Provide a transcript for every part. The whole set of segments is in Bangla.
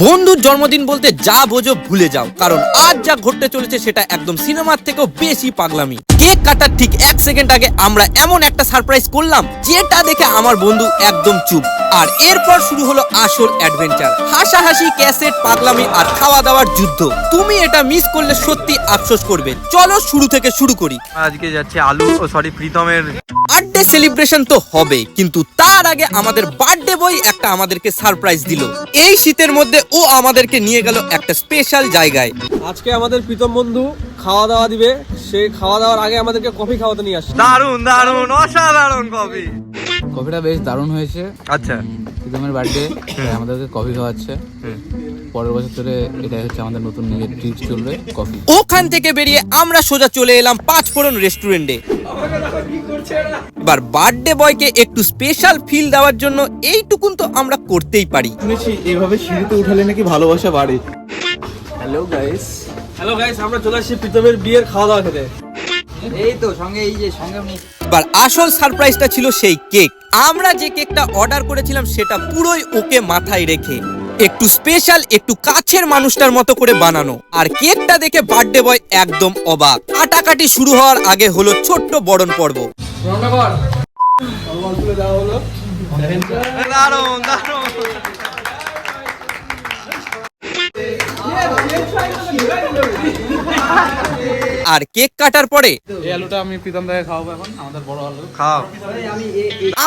বন্ধুর জন্মদিন বলতে যা বোঝো ভুলে যাও কারণ আজ যা ঘটতে চলেছে সেটা একদম সিনেমার থেকেও বেশি পাগলামি। কেক কাটার ঠিক এক সেকেন্ড আগে আমরা এমন একটা সারপ্রাইজ করলাম যেটা দেখে আমার বন্ধু একদম চুপ। আর এরপর শুরু হলো আসল অ্যাডভেঞ্চার হাসাহাসি ক্যাসেট পাগলামি আর খাওয়া দাওয়ার যুদ্ধ। তুমি এটা মিস করলে সত্যি আফসোস করবে। চলো শুরু থেকে শুরু করি। আজকে যাচ্ছে আলু ও সরি প্রীতমের বার্থডে সেলিব্রেশন তো হবে কিন্তু তার আগে আমাদের বার্থডে বই একটা আমাদেরকে সারপ্রাইজ দিল। এই শীতের মধ্যে ও আমাদেরকে নিয়ে গেল একটা স্পেশাল জায়গায়। আজকে আমাদের প্রীতম বন্ধু খাওয়া দাওয়া দিবে। সে খাওয়া দাওয়ার আগে আমাদেরকে কফি খাওয়াতে নিয়ে আসছে। দারুণ দারুণ অসাধারণ কফি। কফিটা বেশ দারুণ হয়েছে। আচ্ছা। প্রীতমের বার্থডে আমাদেরকে কফি খাওয়াচ্ছে। পরের বছর ধরে এটাই হচ্ছে আমাদের নতুন নিজের ট্রিপ চলবে কফি। ওখান থেকে বেরিয়ে আমরা সোজা চলে এলাম পাঁচ ফোড়ন রেস্টুরেন্টে এবার বার্থডে বয়কে একটু স্পেশাল ফিল দেওয়ার জন্য এইটুকুন তো আমরা করতেই পারি। শুনেছি এইভাবে সিঁড়িতে উঠালে নাকি ভালোবাসা বাড়ে। হ্যালো গাইস হ্যালো গাইস আমরা চলে আসছি প্রীতমের বিয়ের খাওয়া দাওয়া খেতে। এই তো সঙ্গে এই যে সঙ্গে এবার আসল সারপ্রাইজটা ছিল সেই কেক আমরা যে কেকটা অর্ডার করেছিলাম সেটা পুরোই ওকে মাথায় রেখে। একটু স্পেশাল একটু কাছের মানুষটার মতো করে বানানো। আর কেকটা দেখে বার্থডে বয় একদম অবাক। কাটাকাটি শুরু হওয়ার আগে হলো ছোট্ট বরণ পর্ব। আর কেক কাটার পরে এই আলুটা আমি প্রীতম দাকে খাওয়াবো এখন আমাদের বড় আলু। খাও।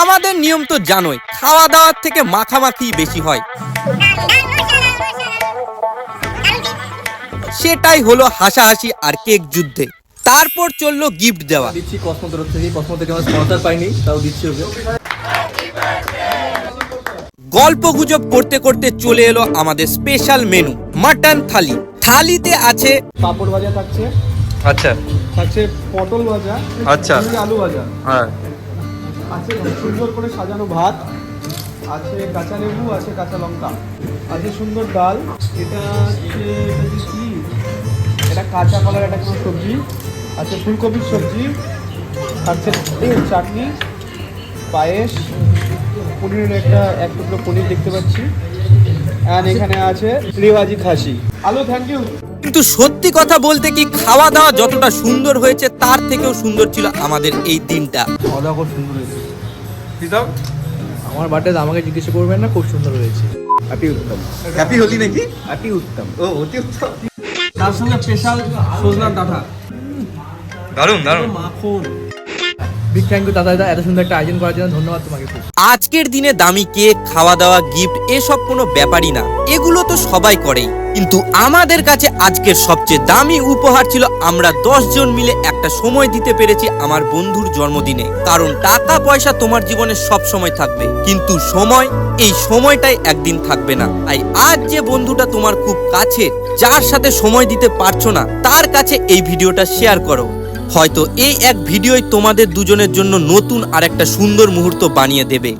আমাদের নিয়ম তো জানোই খাওয়া দাওয়ার থেকে মাখামাখি বেশি হয়। সেটাই হলো হাসাহাসি আর কেক যুদ্ধে। তারপর চলল গিফট দেওয়া। দিচ্ছি কসমো তরফ থেকে। কসমো থেকে আমরা স্পন্সর পাইনি তাও দিচ্ছি ওকে। গল্প গুজব করতে করতে চলে এলো আমাদের স্পেশাল মেনু মাটন থালি থালিতে আছে পাপড় ভাজা থাকছে। আচ্ছা। থাকছে পটল ভাজা আচ্ছা। আলু ভাজা। হ্যাঁ। আছে সুন্দর করে সাজানো ভাত আছে কাঁচা লেবু আছে কাঁচা লঙ্কা আছে সুন্দর ডাল। এটা হচ্ছে এটা কি? এটা কাঁচা কলার একটা কোনো সবজি। আছে ফুলকপির সবজি থাকছে এই চাটনি পায়েস পনিরের একটা এক টুকরো পনির দেখতে পাচ্ছি। অ্যান্ড এখানে আছে রেওয়াজি খাসি। আলু থ্যাংক ইউ কিন্তু সত্যি কথা বলতে কি খাওয়া দাওয়া যতটা সুন্দর হয়েছে তার থেকেও সুন্দর ছিল আমাদের এই দিনটা। খাওয়া দাওয়া খুব সুন্দর হয়েছে। প্রীতম আমার বার্থডে আমাকে জিজ্ঞেস করবেন না খুব সুন্দর হয়েছে। অতি উত্তম হ্যাপি হলি নাকি? অতি উত্তম ও অতি উত্তম। তার সঙ্গে স্পেশাল সজনার ডাঁটা। দারুণ দারুণ মাখন। বিগ থ্যাংক ইউ দাদা দাদা এত সুন্দর একটা আয়োজন করার জন্য ধন্যবাদ তোমাকে আজকের দিনে দামি কেক খাওয়া দাওয়া গিফট এসব কোনো ব্যাপারই না। এগুলো তো সবাই করেই। কিন্তু আমাদের কাছে আজকের সবচেয়ে দামি উপহার ছিল আমরা দশ জন মিলে একটা সময় দিতে পেরেছি আমার বন্ধুর জন্মদিনে। কারণ টাকা পয়সা তোমার জীবনে সব সময় থাকবে। কিন্তু সময় এই সময়টাই একদিন থাকবে না। তাই আজ যে বন্ধুটা তোমার খুব কাছে যার সাথে সময় দিতে পারছ না তার কাছে এই ভিডিওটা শেয়ার করো। হয়তো এই এক ভিডিওই তোমাদের দুজনের জন্য নতুন আর একটা সুন্দর মুহূর্ত বানিয়ে দেবে।